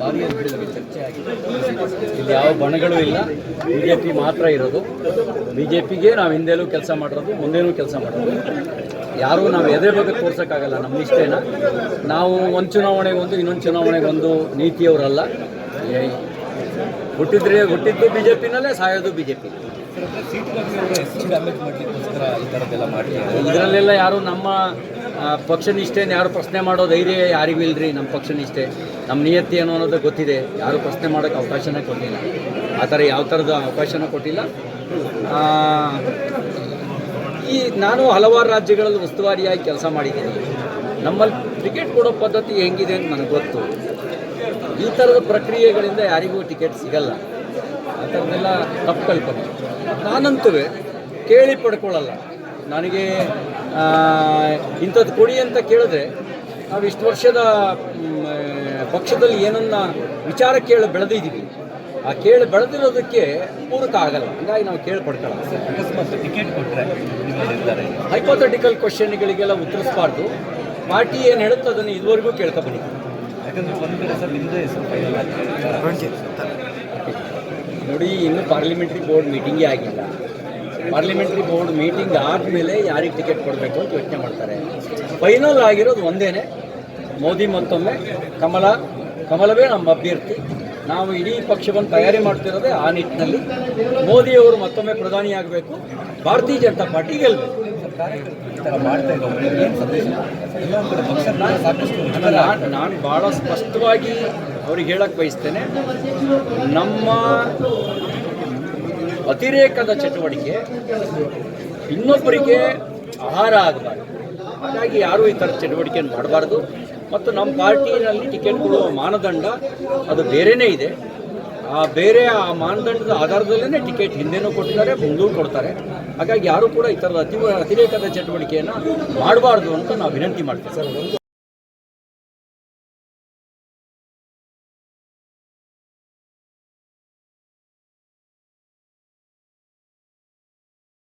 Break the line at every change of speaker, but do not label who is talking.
ಭಾರಿ ಚರ್ಚೆ ಆಗಿದೆ. ಇಲ್ಲಿ ಯಾವ ಬಣಗಳು ಇಲ್ಲ. ಬಿ ಜೆ ಪಿ ಮಾತ್ರ ಇರೋದು. ಬಿ ಜೆ ಪಿಗೆ ನಾವು ಹಿಂದೆಲೂ ಕೆಲಸ ಮಾಡಿರೋದು ಮುಂದೇನೂ ಕೆಲಸ ಮಾಡೋದು ಯಾರೂ ನಾವು ಎದೆ ಬಗ್ಗೆ ತೋರ್ಸೋಕ್ಕಾಗಲ್ಲ ನಮ್ಮ ಇಷ್ಟೇನ ನಾವು ಒಂದು ಚುನಾವಣೆಗೆ ಒಂದು ಇನ್ನೊಂದು ಚುನಾವಣೆಗೆ ಒಂದು ನೀತಿಯವರಲ್ಲ. ಹುಟ್ಟಿದ್ರೆ ಹುಟ್ಟಿದ್ದು ಬಿ ಜೆ ಪಿನಲ್ಲೇ ಸಾಯೋದು ಬಿ ಜೆ ಪಿ ಇದರಲ್ಲೆಲ್ಲ ಯಾರು ನಮ್ಮ ಪಕ್ಷ ನಿಷ್ಠೆನ ಯಾರು ಪ್ರಶ್ನೆ ಮಾಡೋ ಧೈರ್ಯ ಯಾರಿಗೂ ಇಲ್ಲರಿ ನಮ್ಮ ಪಕ್ಷ ನಿಷ್ಠೆ ನಮ್ಮ ನಿಯತ್ತಿ ಏನು ಅನ್ನೋದು ಗೊತ್ತಿದೆ. ಯಾರು ಪ್ರಶ್ನೆ ಮಾಡೋಕ್ಕೆ ಅವಕಾಶನೇ ಕೊಟ್ಟಿಲ್ಲ. ಆ ಥರ ಯಾವ ಥರದ ಅವಕಾಶನೂ ಕೊಟ್ಟಿಲ್ಲ. ಈ ನಾನು ಹಲವಾರು ರಾಜ್ಯಗಳಲ್ಲಿ ಉಸ್ತುವಾರಿಯಾಗಿ ಕೆಲಸ ಮಾಡಿದ್ದೀನಿ. ನಮ್ಮಲ್ಲಿ ಟಿಕೆಟ್ ಕೊಡೋ ಪದ್ಧತಿ ಹೆಂಗಿದೆ ಅಂತ ನನಗೆ ಗೊತ್ತು. ಈ ಥರದ ಪ್ರಕ್ರಿಯೆಗಳಿಂದ ಯಾರಿಗೂ ಟಿಕೆಟ್ ಸಿಗಲ್ಲ. ಆ ಥರದ್ದೆಲ್ಲ ತಪ್ಪು ಕಲ್ಪನೆ. ನಾನಂತೂ ಕೇಳಿ ಪಡ್ಕೊಳ್ಳಲ್ಲ. ನನಗೆ ಇಂಥದ್ದು ಕೊಡಿ ಅಂತ ಕೇಳಿದ್ರೆ ನಾವು ಇಷ್ಟು ವರ್ಷದ ಪಕ್ಷದಲ್ಲಿ ಏನನ್ನ ವಿಚಾರ ಕೇಳಿ ಬೆಳೆದಿದ್ದೀವಿ. ಆ ಕೇಳಿ ಬೆಳೆದಿರೋದಕ್ಕೆ ಪೂರಕ ಆಗಲ್ಲ. ಹಂಗಾಗಿ ನಾವು ಕೇಳಿ
ಅಕಸ್ಮಾತ್ ಟಿಕೆಟ್ ಕೊಟ್ಟರೆ?
ಹೈಪೋಥೆಟಿಕಲ್ ಕ್ವಶನ್ಗಳಿಗೆಲ್ಲ ಉತ್ತರಿಸಬಾರ್ದು. ಪಾರ್ಟಿ ಏನು ಹೇಳುತ್ತೋ ಅದನ್ನು ಇದುವರೆಗೂ ಕೇಳ್ಕೊಬಂದಿದ್ದೀವಿ
ಯಾಕಂದ್ರೆ ಒಂದು ಕಡೆ ಸರ್ ನಿಮ್ಮದೇ ಹೆಸರು ಫೈನಲ್ ಆಗಿದೆ
ನೋಡಿ ಇನ್ನು ಪಾರ್ಲಿಮೆಂಟ್ರಿ ಬೋರ್ಡ್ ಮೀಟಿಂಗೇ ಆಗಿಲ್ಲ. ಪಾರ್ಲಿಮೆಂಟ್ರಿ ಬೋರ್ಡ್ ಮೀಟಿಂಗ್ ಆದಮೇಲೆ ಯಾರಿಗೆ ಟಿಕೆಟ್ ಕೊಡಬೇಕು ಅಂತ ಯೋಚನೆ ಮಾಡ್ತಾರೆ. ಫೈನಲ್ ಆಗಿರೋದು ಒಂದೇನೆ. ಮೋದಿ ಮತ್ತೊಮ್ಮೆ, ಕಮಲ, ಕಮಲವೇ ನಮ್ಮ ಅಭ್ಯರ್ಥಿ. ನಾವು ಇಡೀ ಪಕ್ಷವನ್ನು ತಯಾರಿ ಮಾಡ್ತಿರೋದೇ ಆ ನಿಟ್ಟಿನಲ್ಲಿ. ಮೋದಿಯವರು ಮತ್ತೊಮ್ಮೆ ಪ್ರಧಾನಿ ಆಗಬೇಕು. ಭಾರತೀಯ ಜನತಾ ಪಾರ್ಟಿ ಗೆಲ್ಲಬೇಕು ನಾನು ಭಾಳ ಸ್ಪಷ್ಟವಾಗಿ ಅವ್ರಿಗೆ ಹೇಳಕ್ಕೆ ಬಯಸ್ತೇನೆ. ನಮ್ಮ ಅತಿರೇಕದ ಚಟುವಟಿಕೆ. ಇನ್ನೊಬ್ಬರಿಗೆ ಆಹಾರ ಆಗಬಾರ್ದು. ಹಾಗಾಗಿ ಯಾರೂ ಈ ಥರ ಚಟುವಟಿಕೆಯನ್ನು ಮಾಡಬಾರ್ದು. ಮತ್ತು ನಮ್ಮ ಪಾರ್ಟಿನಲ್ಲಿ ಟಿಕೆಟ್ ಕೊಡುವ ಮಾನದಂಡ ಅದು ಬೇರೆಯೇ ಇದೆ. ಆ ಬೇರೆ ಆ ಮಾನದಂಡದ ಆಧಾರದಲ್ಲೇ ಟಿಕೆಟ್ ಹಿಂದೆನೂ ಕೊಟ್ಟಿದ್ದಾರೆ ಮುಂದೂ ಕೊಡ್ತಾರೆ. ಹಾಗಾಗಿ ಯಾರೂ ಕೂಡ ಈ ಥರದ ಅತಿ ಅತಿರೇಕದ ಚಟುವಟಿಕೆಯನ್ನು ಮಾಡಬಾರ್ದು ಅಂತ ನಾವು ವಿನಂತಿ ಮಾಡ್ತೀವಿ. ಸರ್